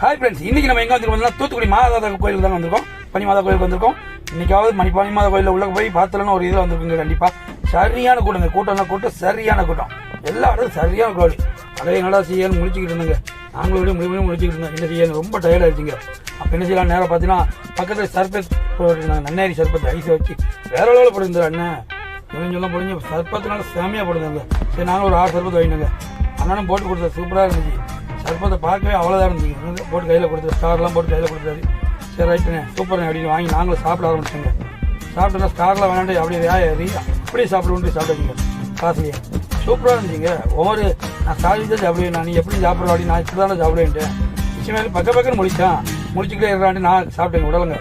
Hi friends இன்னைக்கு நம்ம எங்கே வந்திருக்கோம் தூத்துக்குடி மாதாத கோயிலுக்கு தான் வந்திருக்கோம். பனிமாதா கோயிலுக்கு வந்திருக்கோம். இன்னைக்காவது மணி பனிமாதா கோயிலில் உள்ள போய் பார்த்தலன்னு ஒரு இதில் வந்திருக்குங்க கண்டிப்பாக சரியான கூட்டங்க கூட்டம்னா கூட்டம் சரியான கூட்டம். எல்லா இடத்துல சரியான கோயில். அதே என்னடா செய்யணும் முடிச்சுக்கிட்டு இருந்தேங்க. நாங்களும் விட முடிவு முடிச்சுக்கிட்டு இருந்தோம். என்ன செய்யணும்? ரொம்ப டயர்ட் ஆயிடுச்சுங்க. அப்போ என்ன செய்யலாம்? நேரம் பார்த்தீங்கன்னா பக்கத்தில் சர்பத் போட்டுருந்தாங்க நன்னாரி சர்பத் ஐஸை வச்சு வேற லெவலில் போடுங்க அண்ணன் தெரிஞ்செல்லாம் முடிஞ்சு சர்பத்தினால செமையாக போட்டுருந்தாங்க சரி நாங்களும் ஒரு ஆறு சர்பத் வாங்கினாங்க. அண்ணனும் போட்டு கொடுத்தேன் சூப்பராக இருந்துச்சு. சர்பத்தை பார்க்கவே அவ்வளோதான் இருந்துச்சு போட்டு கையில் கொடுத்து ஸ்டார்லாம் போட்டு கையில் கொடுத்தாரு சரி ரைட்டுண்ணே சூப்பர்ண்ணே அப்படின்னு வாங்கி நாங்களும் சாப்பிட ஆரம்பிச்சோங்க சாப்பிட்டோன்னா ஸ்டார்லாம் வேணாண்டு அப்படியே ஏறி அப்படியே சாப்பிடுவோம் சாப்பிடுவீங்க காசுலையே சூப்பராக இருந்துச்சுங்க. ஒவ்வொரு நான் சாதிச்சது அப்படியே நான் நீ எப்படி சாப்பிட்றோம் அப்படின்னு நான் இப்படி தானே சாப்பிடுவேன்ட்டு நிச்சயமாக பக்க பக்கம் முடித்தான் முடிச்சுக்கிட்டே இருக்கிறாண்டி நான் சாப்பிட்டேங்க உடலுங்க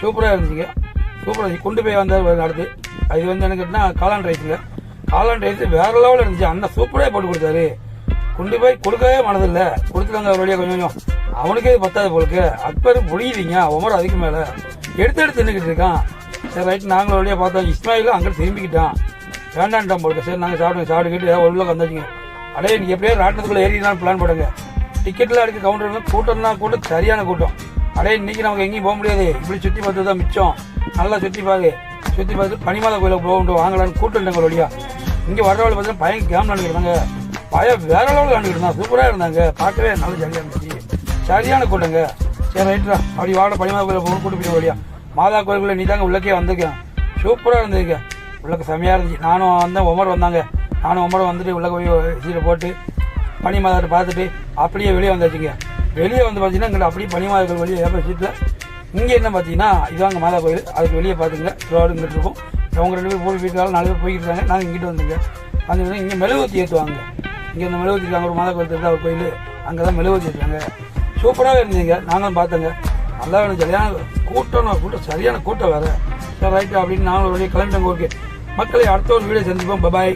சூப்பராக இருந்துச்சுங்க. சூப்பராக கொண்டு போய் வந்தார் அடுத்து. அது வந்து எனக்கு என்ன காளான் ரைஸுங்க காளான் ரைஸ் வேற லெவலில் இருந்துச்சு. அண்ணன் சூப்பராக போட்டு கொடுத்தாரு. கொண்டு போய் கொடுக்கவே மனதில்ல கொடுத்துட்டாங்க ஒரு வழியாக கொஞ்சம் கொஞ்சம். அவனுக்கே இது பத்தாது போலுக்கு அக்பர் புரியுதுங்க உமர் அதுக்கு மேலே. எடுத்து எடுத்து தின்னுக்கிட்டு இருக்கான். சரி ரைட் நாங்களும் வழியாக பார்த்தோம். இஸ்மாயிலும் அங்கே திரும்பிக்கிட்டான். வேண்டான்ட்டான் போலுக்கு சரி நாங்கள் சாப்பிடுங்க சாப்பிட்டுக்கிட்டு ஏதாவது உள்ள வந்தாச்சுங்க அடே நீ எப்படியோ ராட்டினத்துக்குள்ளே ஏறிடலான்னு பிளான் போடுங்க. டிக்கெட்லாம் எடுக்க கவுண்டர் கூட்டம்னா கூட்டம் சரியான கூட்டம். அடே இன்னைக்கு நமக்கு எங்கேயும் போக முடியாது. இப்படி சுற்றி பார்த்து தான் மிச்சம். நல்லா சுற்றி பாரு. சுற்றி பார்த்து பனிமலை கோயிலுக்கு போகணும் வாங்கலான்னு கூட்டம் வழியா. இங்கே வர்றவங்க பார்த்தீங்கன்னா பையன் கேம் நினைக்கிறாங்க பயம் வேற லெவலில் விளாண்டுக்கிட்டு சூப்பராக இருந்தாங்க. பார்க்கவே நல்ல ஜாலியாக இருந்துச்சு. சரியான கூட்டங்க. சரி ரைட்ரா அப்படி வாட பனிமா கோயில் போகணும் கூட்டு போய் வழியா மாதா கோயிலுக்குள்ளே நீ தாங்க உள்ளக்கே வந்திருக்கேன் சூப்பராக இருந்ததுங்க. உள்ளக்க செமையாக இருந்துச்சு. நானும் வந்தேன் உமர் வந்தாங்க. நானும் உமர் வந்துட்டு உள்ளே போய் சீட்டை போட்டு பனி மாதாட்ட பார்த்துட்டு அப்படியே வெளியே வந்தாச்சுங்க. வெளியே வந்து பார்த்தீங்கன்னா இங்கே அப்படியே பனி கோயில் வெளியே ஏப்ப சீட்டில் இங்கே என்ன பார்த்தீங்கன்னா இதாங்க மாதா கோயில். அதுக்கு வெளியே பார்த்துங்க திருவாரூர் இங்கிட்டு இருக்கும். அவங்க ரெண்டு பேரும் போய் வீட்டுக்கால நாலு பேர் போய்கிட்டு இருக்காங்க. நாங்கள் இங்கிட்டு வந்துங்க. வந்து இங்கே மெழுகுவத்தி ஏற்றுவாங்க இங்கே இந்த மெழுகுவத்தி இருக்காங்க ஒரு மாதா கோயில் தெரிஞ்ச ஒரு கோயில். அங்கே தான் மெழுகுவத்தி ஏற்றுவாங்க சூப்பராகவே இருந்தீங்க நாங்களும் பார்த்தோங்க நல்லா வேணும் சரியான கூட்டம் கூட்டம் சரியான கூட்டம் வேறு. சரி ரைட்டு அப்படின்னு நாங்களும் வெளியே கிளம்பிட்டோங்க. ஓகே. மக்களை அடுத்த ஒரு வீடியோ செஞ்சுப்போம் பபாய்